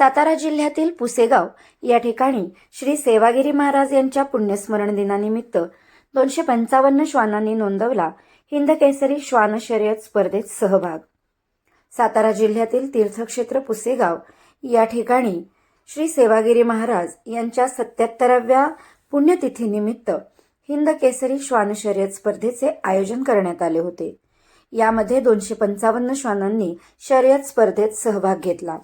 सातारा जिल्ह्यातील पुसेगाव या ठिकाणी श्री सेवागिरी महाराज यांच्या पुण्यस्मरण दिनानिमित्त दोनशे पंचावन्न श्वानांनी नोंदवला हिंद केसरी श्वान शर्यत स्पर्धेत सहभाग. सातारा जिल्ह्यातील तीर्थक्षेत्र पुसेगाव या ठिकाणी श्री सेवागिरी महाराज यांच्या सत्याहत्तराव्या पुण्यतिथीनिमित्त हिंद केसरी श्वान शर्यत स्पर्धेचे आयोजन करण्यात आले होते. यामध्ये दोनशे पंचावन्न श्वानांनी शर्यत स्पर्धेत सहभाग घेतला.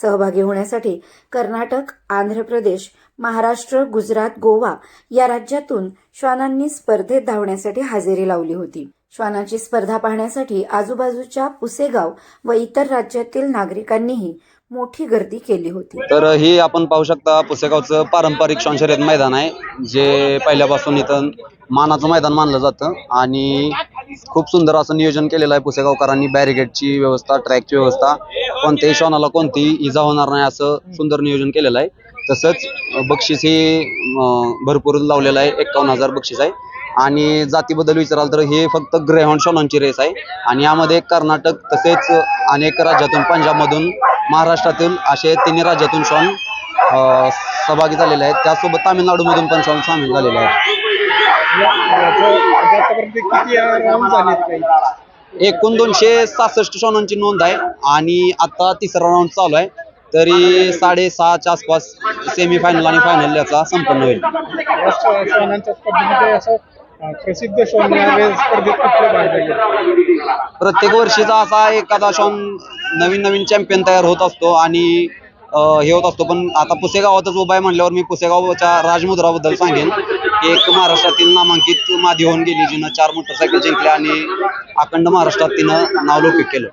सहभागी होण्यासाठी कर्नाटक आंध्र प्रदेश महाराष्ट्र गुजरात गोवा या राज्यातून श्वानांनी स्पर्धेत धावण्यासाठी हजेरी लावली होती. श्वानाची स्पर्धा पाहण्यासाठी आजूबाजूच्या पुसेगाव व इतर राज्यातील नागरिकांनीही मोठी गर्दी केली होती. तर ही आपण पाहू शकता पुसेगावचं पारंपरिक श्वान शर्यत मैदान आहे जे पहिल्यापासून इथं मानाचं मैदान मानलं जातं आणि खूप सुंदर असं नियोजन केलेलं आहे पुसेगावकरांनी. बॅरिगेडची व्यवस्था ट्रॅकची व्यवस्था. कोणत्याही श्वानाला कोणतीही इजा होणार नाही असं सुंदर नियोजन केलेलं आहे. तसंच बक्षीस हे भरपूर लावलेलं आहे. एक्कावन्न हजार बक्षीस आहे. आणि जातीबद्दल विचाराल तर हे फक्त ग्रेहॉन श्वानांची रेस आहे. आणि यामध्ये कर्नाटक तसेच अनेक राज्यातून पंजाबमधून महाराष्ट्रातील असे तिन्ही राज्यातून श्वान अं, सहभागी झालेले आहेत. त्यासोबत तामिळनाडूमधून पण श्वान सामील झालेले आहेत. एकूण दोनशे सहासष्ट शॉनांची नोंद आहे आणि आता तिसरा राऊंड चालू आहे. तरी साडेसहाच्या आसपास सेमी फायनल आणि फायनल याचा संपन्न होईल. स्पर्धेमध्ये असं अं, प्रसिद्ध श्वान स्पर्धेत कुठले भाग झाले प्रत्येक वर्षीचा असा एखादा शॉन नवीन नवीन चॅम्पियन तयार होत असतो आणि हे होत असतो. पण आता पुसेगावातच उभा आहे म्हणल्यावर मी पुसेगावच्या राजमुद्राबद्दल सांगेन. एक महाराष्ट्रातील नामांकित मादी होऊन गेली जिनं चार मोटरसायकल जिंकल्या आणि अखंड महाराष्ट्रात तिनं नाव लौकिक केलं.